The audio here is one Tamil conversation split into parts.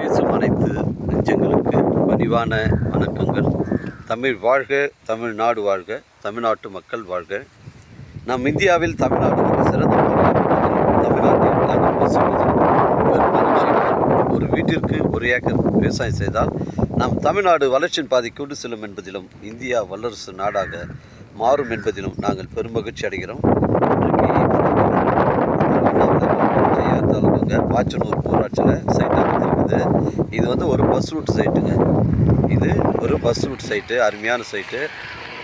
பேசும் அனைத்து நெஞ்சங்களுக்கு பணிவான வணக்கங்கள். தமிழ் வாழ்க தமிழ்நாடு வாழ்க தமிழ்நாட்டு மக்கள் வாழ்க. நம் இந்தியாவில் தமிழ்நாடு ஒரு சிறந்த தமிழ்நாட்டில் நாங்கள் ஒரு வீட்டிற்கு ஒரு ஏக்கர் விவசாயம் செய்தால் நம் தமிழ்நாடு வளர்ச்சியின் பாதை கொண்டு செல்லும் என்பதிலும் இந்தியா வல்லரசு நாடாக மாறும் என்பதிலும் நாங்கள் பெருமகிழ்ச்சி அடைகிறோம். இருக்குங்க பாச்சனூர் ஊராட்சியில் சைட் அமைந்திருக்குது இது வந்து ஒரு பஸ் ரூட் சைட்டுங்க இது ஒரு பஸ் ரூட் சைட்டு அருமையான சைட்டு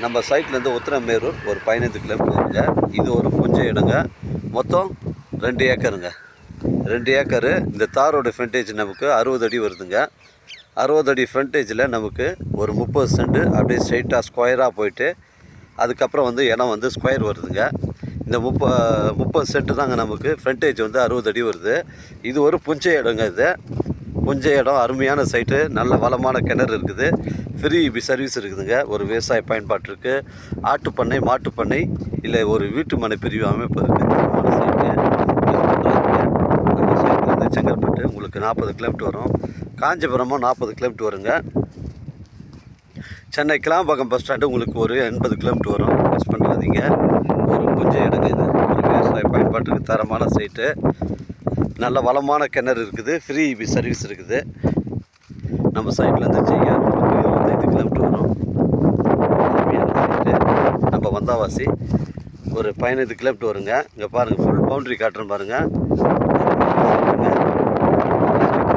நம்ம சைட்லேருந்து உத்தரமேரூர் ஒரு பதினைந்து கிலோமீட்டருங்க இது ஒரு புஞ்ச இடங்க. மொத்தம் ரெண்டு ஏக்கருங்க. ரெண்டு ஏக்கரு. இந்த தாரோட ஃப்ரண்டேஜ் நமக்கு அறுபது அடி வருதுங்க. அறுபது அடி ஃப்ரண்டேஜில் நமக்கு ஒரு முப்பது சென்ட் அப்படியே ஸ்ட்ரைட்டாக ஸ்கொயராக போயிட்டு அதுக்கப்புறம் வந்து இடம் வந்து ஸ்கொயர் வருதுங்க. இந்த முப்ப முப்பது சென்ட் தாங்க நமக்கு. ஃப்ரண்டேஜ் வந்து அறுபது அடி வருது. இது ஒரு புஞ்சை இடங்க இது. புஞ்சை இடம் அருமையான சைட்டு நல்ல வளமான கிணறு இருக்குது. ஃப்ரீ சர்வீஸ் இருக்குதுங்க. ஒரு விவசாய பயன்பாட்டிற்கு ஆட்டுப்பண்ணை மாட்டுப்பண்ணை இல்லை ஒரு வீட்டு மனை பிரிவு அமைப்பு இருக்குது சைட்டு செங்கல்பட்டு. உங்களுக்கு நாற்பது கிலோமீட்டர் வரும். காஞ்சிபுரமும் நாற்பது கிலோமீட்டர் வருங்க. சென்னை கிளாம்பாக்கம் பஸ் ஸ்டாண்டு உங்களுக்கு ஒரு எண்பது கிலோமீட்டர் வரும். மிஸ் பண்ணாதீங்க. ஒரு கொஞ்சம் இடங்க இது. ஒரு விவசாய பயன்பாட்டுக்கு தரமான சைட்டு நல்ல வளமான கிணறு இருக்குது. ஃப்ரீ சர்வீஸ் இருக்குது. நம்ம சைட்லேருந்து செய்ய உங்களுக்கு கிலோமீட்டர் வரும். நம்ம வந்தாவாசி ஒரு பதினைந்து கிலோமீட்டர் வருங்க. இங்கே பாருங்கள் ஃபுல் பவுண்ட்ரி காட்டுறேன் பாருங்கள்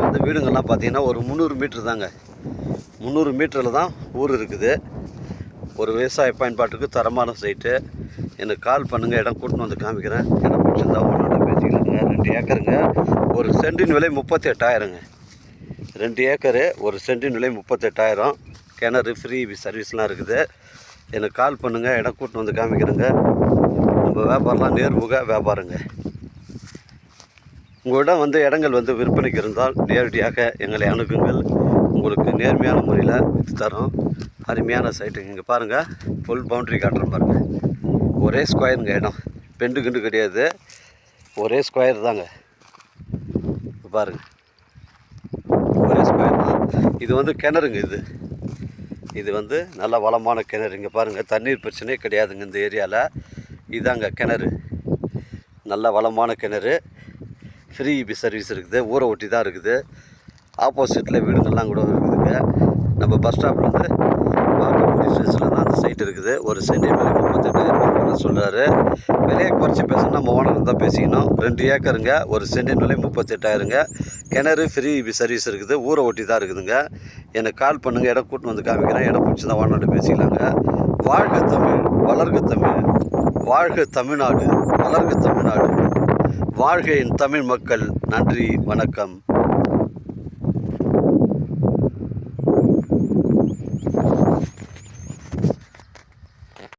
இந்த வீடுங்கள்லாம் பார்த்தீங்கன்னா ஒரு முந்நூறு மீட்ரு தாங்க. முந்நூறு மீட்டரில் தான் ஊர் இருக்குது. ஒரு விவசாய பயன்பாட்டுக்கு தரமான சைட்டு எனக்கு கால் பண்ணுங்கள் இடம் கூட்டின்னு வந்து காமிக்கிறேன். இடம் பிடிச்சிருந்தா ஒன்றோட பேசிக்கலாங்க. ரெண்டு ஏக்கருங்க. ஒரு சென்டின் விலை முப்பத்தி எட்டாயிரங்க ரெண்டு ஏக்கரு ஒரு சென்டின் விலை முப்பத்தெட்டாயிரம். கிணறு ஃப்ரீ சர்வீஸ்லாம் இருக்குது. எனக்கு கால் பண்ணுங்கள் இடம் கூட்டின்னு வந்து காமிக்கிறேங்க. நம்ம வியாபாரம்லாம் நேர்முக வியாபாரங்க. உங்களிடம் வந்து இடங்கள் வந்து விற்பனைக்கு இருந்தால் நேரடியாக எங்களை அணுகுங்கள். உங்களுக்கு நேர்மையான முறையில் விற்று தரோம் அருமையான சைட்டு இங்கே பாருங்கள் ஃபுல் பவுண்ட்ரி காட்டுறேன் பாருங்கள் ஒரே ஸ்கொயருங்க இடம். பெண்டு கிண்டு கிடையாது. ஒரே ஸ்கொயர் தாங்க. பாருங்கள் பாருங்க. ஒரே ஸ்கொயர் தான். இது வந்து கிணறுங்க இது. இது வந்து நல்ல வளமான கிணறு. இங்கே பாருங்கள் தண்ணீர் பிரச்சனையே கிடையாதுங்க இந்த ஏரியாவில் இதாங்க கிணறு. நல்ல வளமான கிணறு. ஃப்ரீ சர்வீஸ் இருக்குது. ஊரை ஒட்டி தான் இருக்குது. ஆப்போசிட்டில் வீடுகள்லாம் கூட இருக்குதுங்க. நம்ம பஸ் ஸ்டாப்லேருந்து பாக்கம்பூடி ஸ்டேஷனில் தான் அந்த சைட் இருக்குது. ஒரு சென்டிமீட்டர் முப்பத்தெட்டு சொல்கிறாரு விலையை குறைச்சி பேசணும் நம்ம ஓனர் தான் பேசிக்கணும். ரெண்டு ஏக்கருங்க ஒரு சென்டின் விலை முப்பத்தெட்டாயிரங்க. கிணறு ஃப்ரீ சர்வீஸ் இருக்குது. ஊரை ஒட்டி தான் இருக்குதுங்க. எனக்கு கால் பண்ணுங்கள் இடம் கூட்டின்னு வந்து காமிக்கிறேன். இடம் பிடிச்சி தான் ஓனர்கிட்ட பேசிக்கலாங்க. வாழ்க தமிழ் வளர்க தமிழ் வாழ்க தமிழ்நாடு வளர்க தமிழ்நாடு. வாழ்க என் தமிழ் மக்கள் நன்றி வணக்கம்.